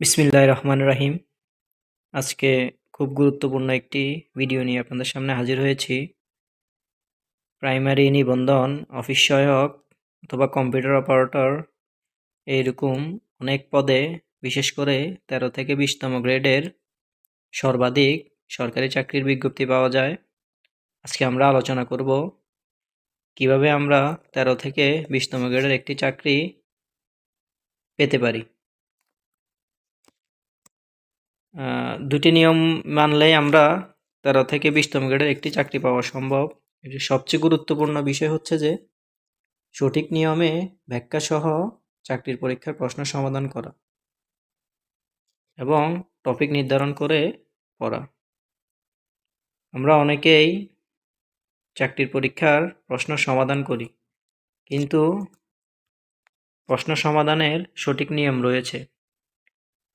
বিসমিল্লাহ রহমান রাহিম। আজকে খুব গুরুত্বপূর্ণ একটি ভিডিও নিয়ে আপনাদের সামনে হাজির হয়েছি। প্রাইমারি নিবন্ধন, অফিস সহায়ক অথবা কম্পিউটার অপারেটর এইরকম অনেক পদে, বিশেষ করে তেরো থেকে বিশতম গ্রেডের সর্বাধিক সরকারি চাকরির বিজ্ঞপ্তি পাওয়া যায়। আজকে আমরা আলোচনা করব কীভাবে আমরা তেরো থেকে বিশতম গ্রেডের একটি চাকরি পেতে পারি। দুটি নিয়ম মানলেই আমরা তেরো থেকে বিশতম গ্রেডের একটি চাকরি পাওয়া সম্ভব। এটি সবচেয়ে গুরুত্বপূর্ণ বিষয় হচ্ছে যে, সঠিক নিয়মে ব্যাখ্যা সহ চাকরির পরীক্ষার প্রশ্ন সমাধান করা এবং টপিক নির্ধারণ করে পড়া। আমরা অনেকেই চাকরির পরীক্ষার প্রশ্ন সমাধান করি, কিন্তু প্রশ্ন সমাধানের সঠিক নিয়ম রয়েছে।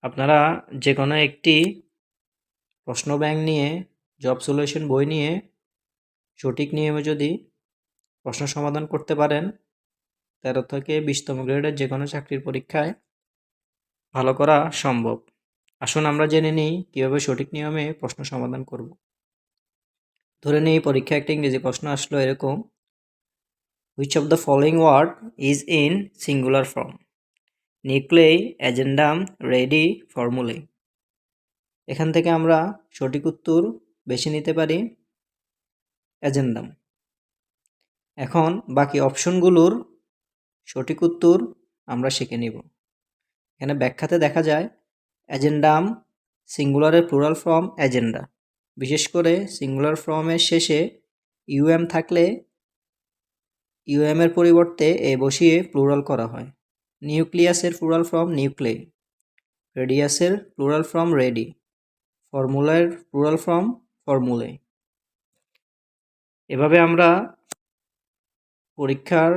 আপনারা যে কোনো একটি প্রশ্ন ব্যাংক নিয়ে জব সলিউশন বই নিয়ে, সঠিক নিয়মে যদি প্রশ্ন সমাধান করতে পারেন, তেরো থেকে বিশতম গ্রেডের যে কোনো চাকরির পরীক্ষায় ভালো করা সম্ভব। আসুন আমরা জেনে নিই কীভাবে সঠিক নিয়মে প্রশ্ন সমাধান করব। ধরে নিই পরীক্ষা একটা ইংরেজি প্রশ্ন আসলো এরকম which of the following word is in singular form nuclei agendum radii formulae. এখান থেকে আমরা সঠিক উত্তর বেছে নিতে পারি অ্যাজেন্ডাম এখন বাকি অপশনগুলোর সঠিক উত্তর আমরা শিখে নিব। এখানে ব্যাখ্যাতে দেখা যায় অ্যাজেন্ডাম সিঙ্গুলারের প্লুরাল ফর্ম অ্যাজেন্ডা বিশেষ করে সিঙ্গুলার ফর্মের শেষে ইউএম থাকলে ইউএম এর পরিবর্তে এ বসিয়ে প্লুরাল করা হয়। নিউক্লিয়াসের প্লুরাল ফর্ম নিউক্লে রেডিয়াসের প্লুরাল ফর্ম রেডি ফর্মুলার প্লুরাল ফর্ম ফর্মুলে এভাবে আমরা পরীক্ষার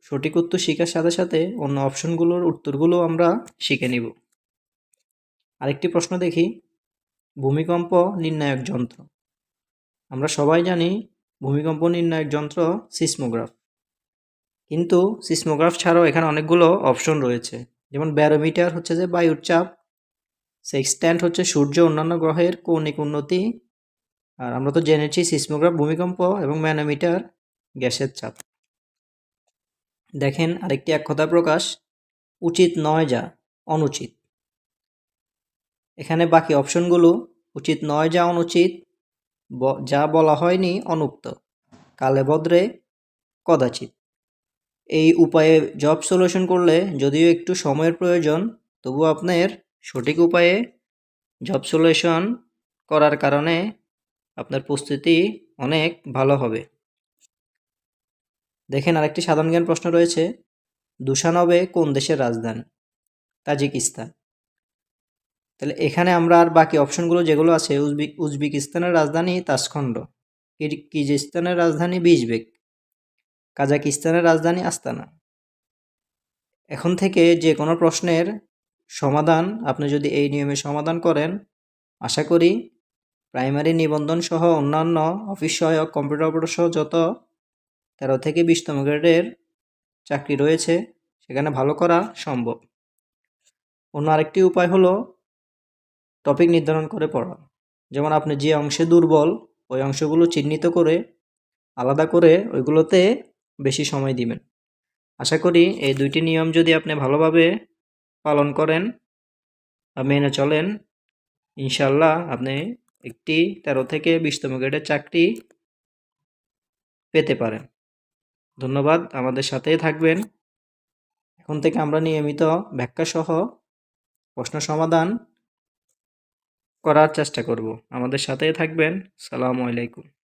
সঠিক উত্তর শেখার সাথে সাথে অন্য অপশনগুলোর উত্তরগুলো আমরা শিখে নিব। আরেকটি প্রশ্ন দেখি, ভূমিকম্প নির্ণায়ক যন্ত্র। আমরা সবাই জানি ভূমিকম্প নির্ণায়ক যন্ত্র সিসমোগ্রাফ। কিন্তু সিসমোগ্রাফ ছাড়াও এখানে অনেকগুলো অপশন রয়েছে। যেমন ব্যারোমিটার হচ্ছে যে বায়ুর চাপ সেক্সট্যান্ট হচ্ছে সূর্য অন্যান্য গ্রহের কৌণিক উন্নতি, আর আমরা তো জেনেছি সিসমোগ্রাফ ভূমিকম্প এবং ম্যানোমিটার গ্যাসের চাপ। দেখেন আরেকটি এক প্রকাশ, উচিত নয় যা অনুচিত। এখানে বাকি অপশনগুলো উচিত নয় যা অনুচিত যা বলা হয়নি অনুক্ত কালে বদ্রে কদাচিৎ। এই উপায়ে জব সলিউশন করলে যদিও একটু সময়ের প্রয়োজন, তবু আপনার সঠিক উপায়ে জব সলিউশন করার কারণে আপনার প্রস্তুতি অনেক ভালো হবে। দেখেন আরেকটি সাধারণ জ্ঞান প্রশ্ন রয়েছে, দুশানবে কোন দেশের রাজধানী? তাজিকিস্তান। তাহলে এখানে আমরা আর বাকি অপশনগুলো যেগুলো আছে উজবেক উজবেকিস্তানের রাজধানী তাসখণ্ড কিরগিজস্তানের রাজধানী বিজবেক কাজাকিস্তানের রাজধানী আস্তানা। এখন থেকে যে কোনো প্রশ্নের সমাধান আপনি যদি এই নিয়মে সমাধান করেন, আশা করি প্রাইমারি নিবন্ধন সহ অন্যান্য অফিস সহায়ক, কম্পিউটার অপারেটর সহ যত তেরো থেকে বিশতম গ্রেডের চাকরি রয়েছে, সেখানে ভালো করা সম্ভব। অন্য আরেকটি উপায় হলো টপিক নির্ধারণ করে পড়া। যেমন আপনি যে অংশে দুর্বল, ওই অংশগুলো চিহ্নিত করে, আলাদা করে ওইগুলোতে বেশি সময় দিবেন। আশা করি এই দুইটি নিয়ম যদি আপনি ভালোভাবে পালন করেন বা মেনে চলেন ইনশাল্লাহ আপনি একটি তেরো থেকে বিশতম গ্রেডের চাকরি পেতে পারেন। ধন্যবাদ, আমাদের সাথেই থাকবেন। এখন থেকে আমরা নিয়মিত ব্যাখ্যা সহ প্রশ্ন সমাধান করার চেষ্টা করব। আমাদের সাথেই থাকবেন, সালামু আলাইকুম।